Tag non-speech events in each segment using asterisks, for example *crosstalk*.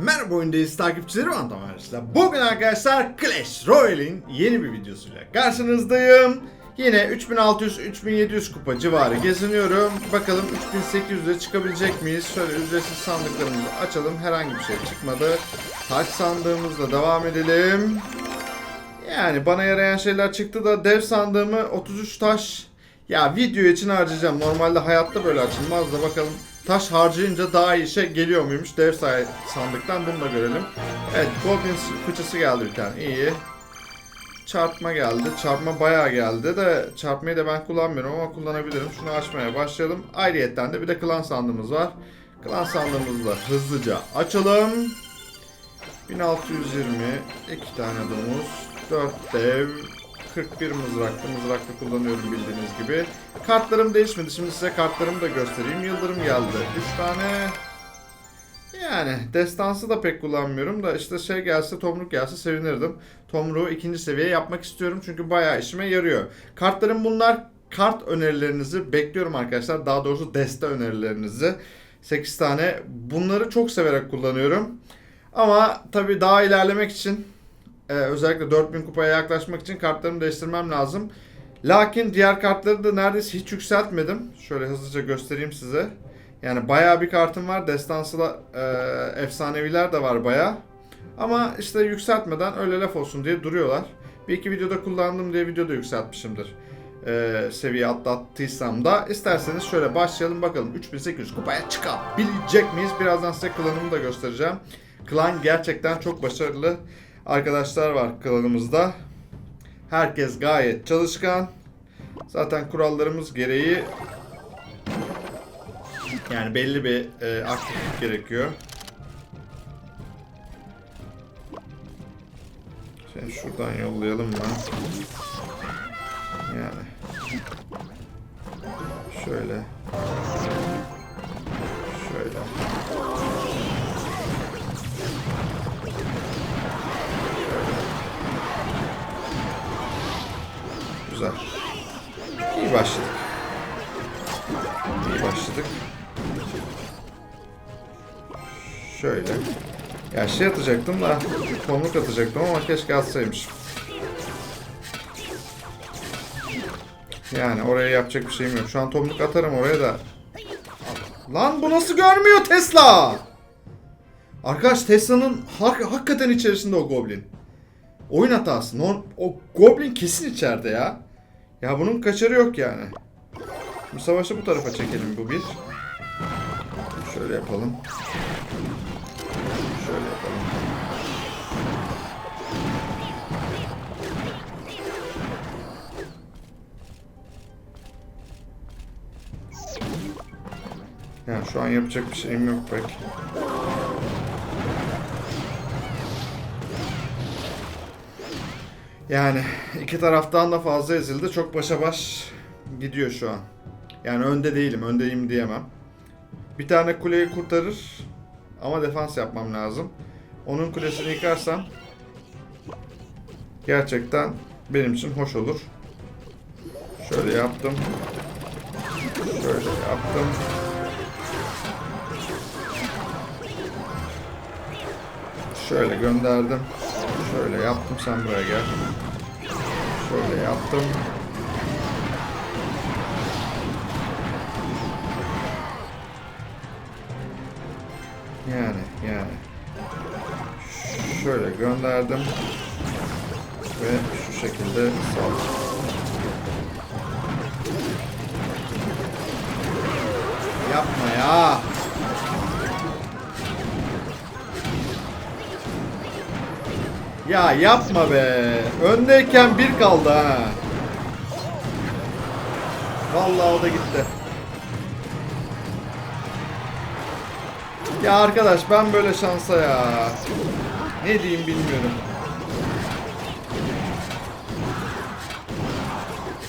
Merhaba oyundayız takipçileri ben Tamer. Bugün arkadaşlar Clash Royale'in yeni bir videosuyla karşınızdayım. Yine 3600-3700 kupa civarı geziniyorum. Bakalım 3800'e çıkabilecek miyiz? Şöyle ücretsiz sandıklarımızı açalım. Herhangi bir şey çıkmadı. Taş sandığımızla devam edelim. Yani bana yarayan şeyler çıktı da dev sandığımı 33 taş ya video için harcayacağım. Normalde hayatta böyle açılmaz da bakalım taş harcayınca daha iyi şey geliyor muymuş dev say sandıktan bunu da görelim. Evet Goblin fıçısı geldi bir tane iyi. Çarpma geldi. Çarpma bayağı geldi de çarpmayı da ben kullanmıyorum ama kullanabilirim. Şunu açmaya başlayalım. Ayrıyetten de bir de klan sandığımız var. Klan sandığımızı da hızlıca açalım. 1620, 2 tane domuz, 4 dev, 41 mızraklı. Mızraklı kullanıyorum bildiğiniz gibi. Kartlarım değişmedi. Şimdi size kartlarımı da göstereyim. Yıldırım geldi. 3 tane yani destansı da pek kullanmıyorum da işte şey gelse tomruk gelse sevinirdim. Tomruğu ikinci seviye yapmak istiyorum çünkü bayağı işime yarıyor. Kartlarım bunlar. Kart önerilerinizi bekliyorum arkadaşlar. Daha doğrusu deste önerilerinizi. 8 tane. Bunları çok severek kullanıyorum. Ama tabii daha ilerlemek için e, özellikle 4000 kupaya yaklaşmak için kartlarımı değiştirmem lazım. Lakin diğer kartları da neredeyse hiç yükseltmedim. Şöyle hızlıca göstereyim size. Yani bayağı bir kartım var. Destansı da e, efsaneviler de var bayağı. Ama işte yükseltmeden öyle laf olsun diye duruyorlar. Bir iki videoda kullandım diye videoda yükseltmişimdir. E, seviye atlattıysam da. isterseniz şöyle başlayalım bakalım. 3800 kupaya çıkabilecek miyiz? Birazdan size klanımı da göstereceğim. Klan gerçekten çok başarılı arkadaşlar var klanımızda. Herkes gayet çalışkan. Zaten kurallarımız gereği yani belli bir e, aktiflik gerekiyor. Şimdi şuradan yollayalım mı? Yani. Şöyle. Güzel. İyi başladık. İyi başladık. Şöyle. Ya şey atacaktım da tomruk atacaktım ama keşke atsaymışım. Yani oraya yapacak bir şeyim yok. Şu an tomruk atarım oraya da. Lan bu nasıl görmüyor Tesla? Arkadaş Tesla'nın hak- hakikaten içerisinde o goblin. Oyun hatası. Non, o goblin kesin içeride ya. Ya bunun kaçarı yok yani. Bu savaşı bu tarafa çekelim bu bir. Şöyle yapalım. Şöyle yapalım. Yani şu an yapacak bir şeyim yok pek. Yani iki taraftan da fazla ezildi. Çok başa baş gidiyor şu an. Yani önde değilim, öndeyim diyemem. Bir tane kuleyi kurtarır ama defans yapmam lazım. Onun kulesini yıkarsam gerçekten benim için hoş olur. Şöyle yaptım. Şöyle yaptım. Şöyle gönderdim. Şöyle yaptım sen buraya gel. Şöyle yaptım. Yani yani. Şöyle gönderdim. Ve şu şekilde saldım. Yapma ya. Ya yapma be. Öndeyken bir kaldı ha. Vallahi o da gitti. Ya arkadaş ben böyle şansa ya. Ne diyeyim bilmiyorum.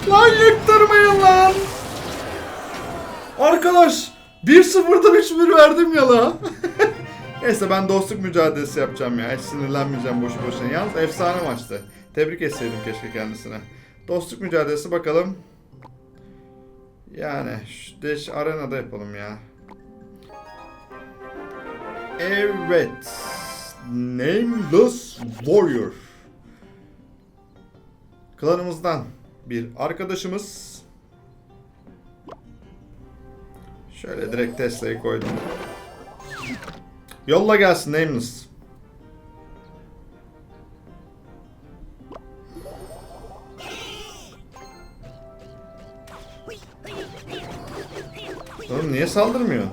Lan yıktırmayın lan. Arkadaş 1-0'dan 3-1 verdim ya la. *laughs* Neyse ben dostluk mücadelesi yapacağım ya. Hiç sinirlenmeyeceğim boşu boşuna. Yalnız efsane maçtı. Tebrik etseydim keşke kendisine. Dostluk mücadelesi bakalım. Yani şu Dash Arena'da yapalım ya. Evet. Nameless Warrior. Klanımızdan bir arkadaşımız. Şöyle direkt Tesla'yı koydum. Yolla gelsin Nameless. Oğlum niye saldırmıyor?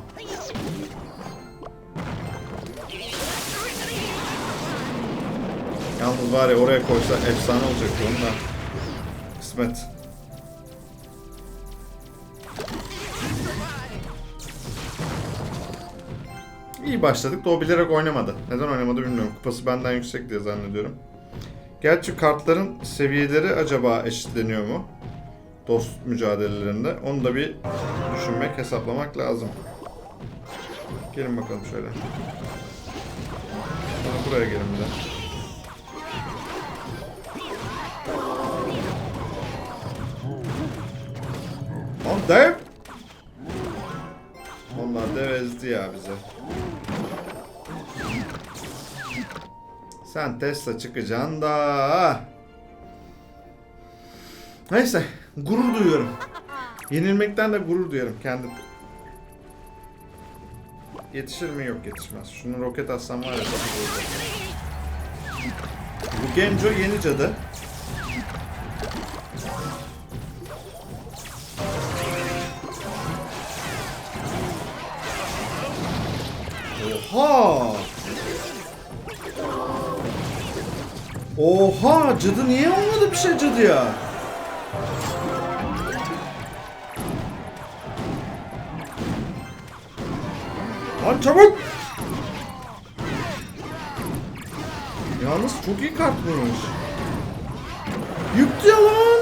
Yalnız var ya oraya koysa efsane olacak onun da. Kısmet. İyi başladık da o bilerek oynamadı. Neden oynamadı bilmiyorum. Kupası benden yüksek diye zannediyorum. Gerçi kartların seviyeleri acaba eşitleniyor mu? Dost mücadelelerinde. Onu da bir düşünmek, hesaplamak lazım. Gelin bakalım şöyle. Sonra buraya gelin bir de. Lan dev! Onlar dev ezdi ya bize. Sen Tesla çıkacaksın da. Neyse, gurur duyuyorum. Yenilmekten de gurur duyuyorum kendim. Yetişir mi? Yok yetişmez. Şunu roket atsam var ya. Bu Genjo yeni cadı. Oha! Oha! Cadı niye olmadı bir şey cadı ya? Lan çabuk! Yalnız çok iyi kartmış. Yüktü ya lan!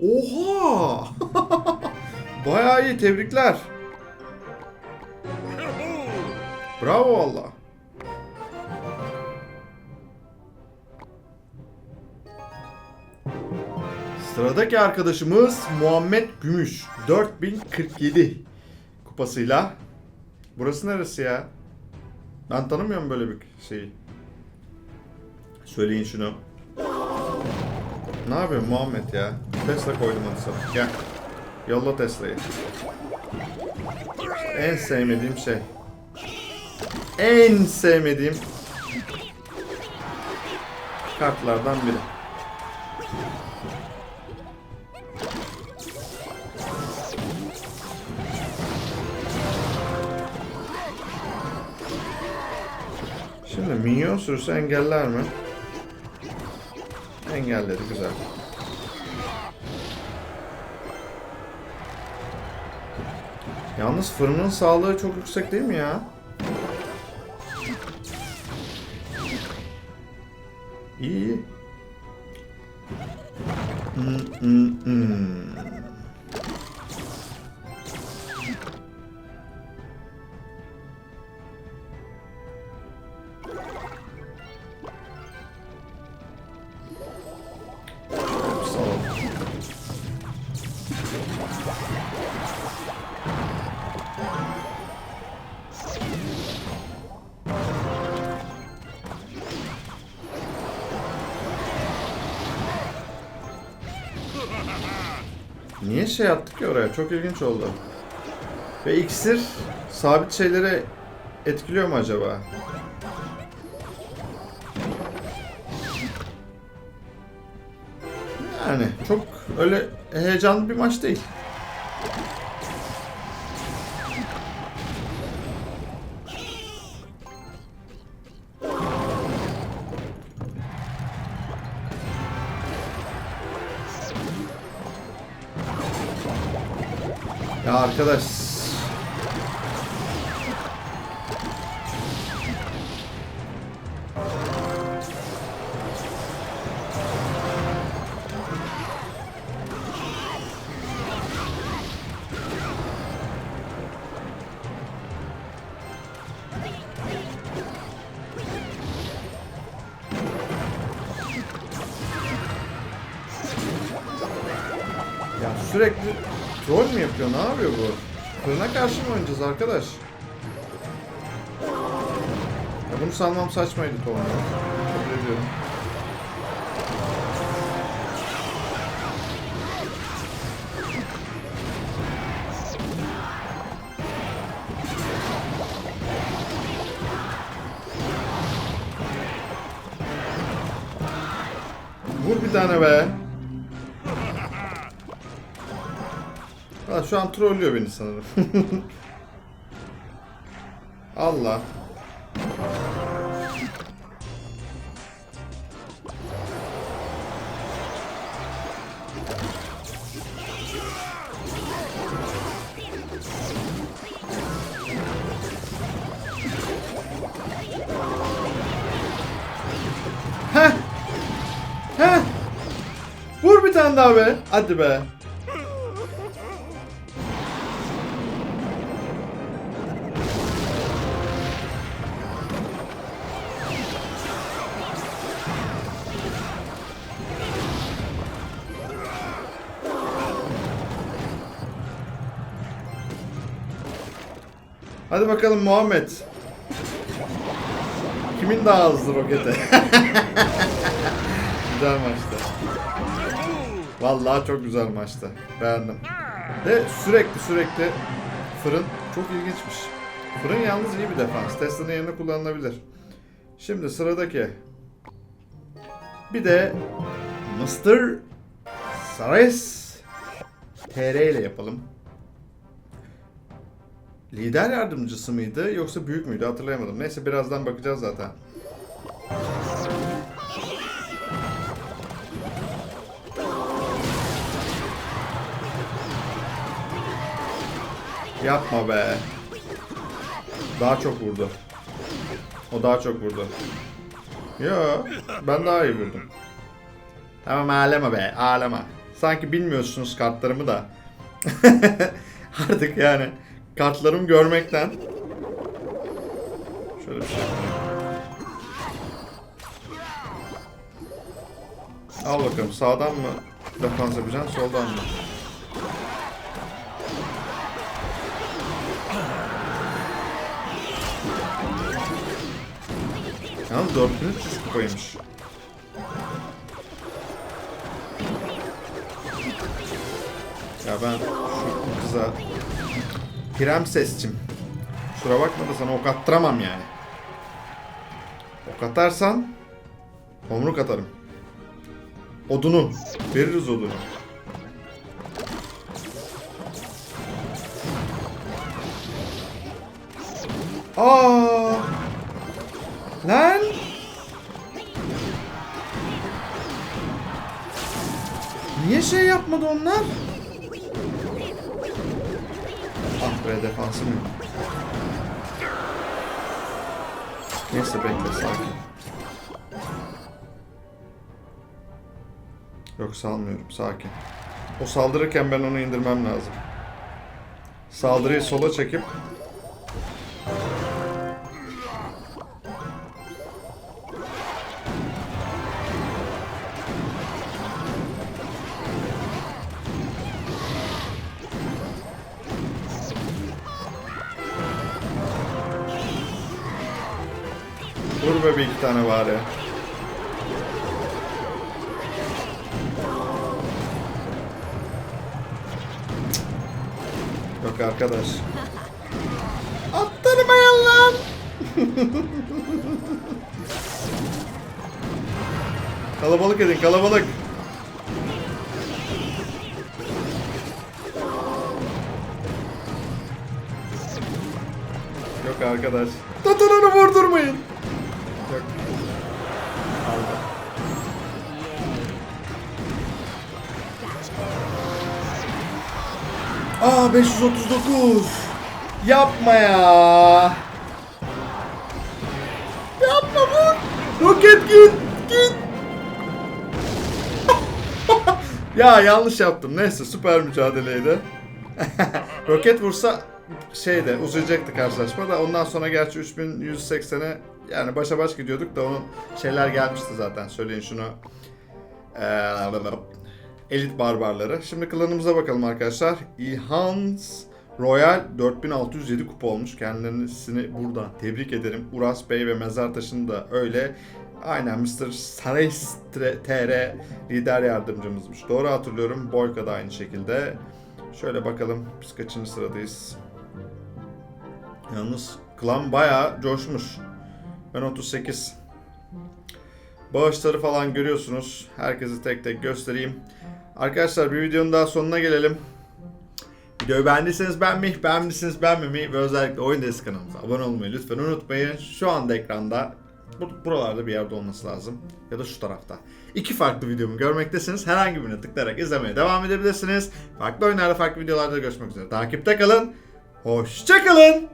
Oha! *laughs* Bayağı iyi tebrikler. Bravo valla. Sıradaki arkadaşımız Muhammed Gümüş. 4047 kupasıyla. Burası neresi ya? Ben tanımıyorum böyle bir şeyi. Söyleyin şunu. Ne yapıyorsun Muhammed ya? Tesla koydum hadi sana. Gel. Yolla Tesla'yı. En sevmediğim şey. En sevmediğim kartlardan biri. Şimdi minyon sürüsü engeller mi? Engelledi güzel. Yalnız fırının sağlığı çok yüksek değil mi ya? İyi. Hmm, hmm, hmm. Niye şey yaptık ki oraya? Çok ilginç oldu. Ve iksir sabit şeylere etkiliyor mu acaba? Yani çok öyle heyecanlı bir maç değil. Ya arkadaş. Ya sürekli troll mü yapıyor? Ne yapıyor bu? Fırına karşı mı oynayacağız arkadaş? Bunu salmam saçmaydı Torno. Kabul ediyorum. Vur bir tane be. Ha, şu an trollüyor beni sanırım. *laughs* Allah. Heh. Heh. Vur bir tane daha be. Hadi be. Hadi bakalım Muhammed. Kimin daha hızlı rokete? *laughs* güzel maçtı. Vallahi çok güzel maçtı. Beğendim. Ve sürekli sürekli fırın çok ilginçmiş. Fırın yalnız iyi bir defans. Tesla'nın yerine kullanılabilir. Şimdi sıradaki. Bir de Mr. Sares TR ile yapalım. Lider yardımcısı mıydı yoksa büyük müydü hatırlayamadım. Neyse birazdan bakacağız zaten. Yapma be. Daha çok vurdu. O daha çok vurdu. Yo, ben daha iyi vurdum. Tamam ağlama be, ağlama. Sanki bilmiyorsunuz kartlarımı da. *laughs* Artık yani kartlarımı görmekten. Şöyle bir şey. Al bakalım sağdan mı defans yapacaksın soldan mı? Yalnız 4300 kupaymış. Ya ben şu kıza Prensesçim. Şura bakma da sana ok attıramam yani. Ok atarsan Tomruk atarım. Odunu. Veririz odunu. Aa! Lan! Niye şey yapmadı onlar? Be defansım yok. Neyse bekle sakin. Yok salmıyorum sakin. O saldırırken ben onu indirmem lazım. Saldırıyı sola çekip bari. Yok arkadaş. Attırmayın lan. *laughs* kalabalık edin kalabalık. Yok arkadaş. Tutun onu vurdurmayın. Aa 539. Yapma ya. Yapma bu. Roket git. Git. *laughs* ya yanlış yaptım. Neyse süper mücadeleydi. *laughs* Roket vursa şeyde uzayacaktı karşılaşma da ondan sonra gerçi 3180'e yani başa baş gidiyorduk da onun şeyler gelmişti zaten. Söyleyin şunu. Ee, Elit barbarları. Şimdi klanımıza bakalım arkadaşlar. İlhans Royal 4607 kupa olmuş. Kendilerini buradan tebrik ederim. Uras Bey ve Mezar Taşı'nın da öyle. Aynen Mr. Sares TR lider yardımcımızmış. Doğru hatırlıyorum. Boyka da aynı şekilde. Şöyle bakalım biz kaçıncı sıradayız. Yalnız klan bayağı coşmuş. Ben 38. Bağışları falan görüyorsunuz. Herkesi tek tek göstereyim. Arkadaşlar bir videonun daha sonuna gelelim. Videoyu beğendiyseniz beğenmeyi, beğenmişsiniz beğenmemeyi ve özellikle Oyun Desk kanalımıza abone olmayı lütfen unutmayın. Şu anda ekranda bu- buralarda bir yerde olması lazım. Ya da şu tarafta. İki farklı videomu görmektesiniz. Herhangi birine tıklayarak izlemeye devam edebilirsiniz. Farklı oyunlarda farklı videolarda görüşmek üzere. Takipte kalın. Hoşçakalın.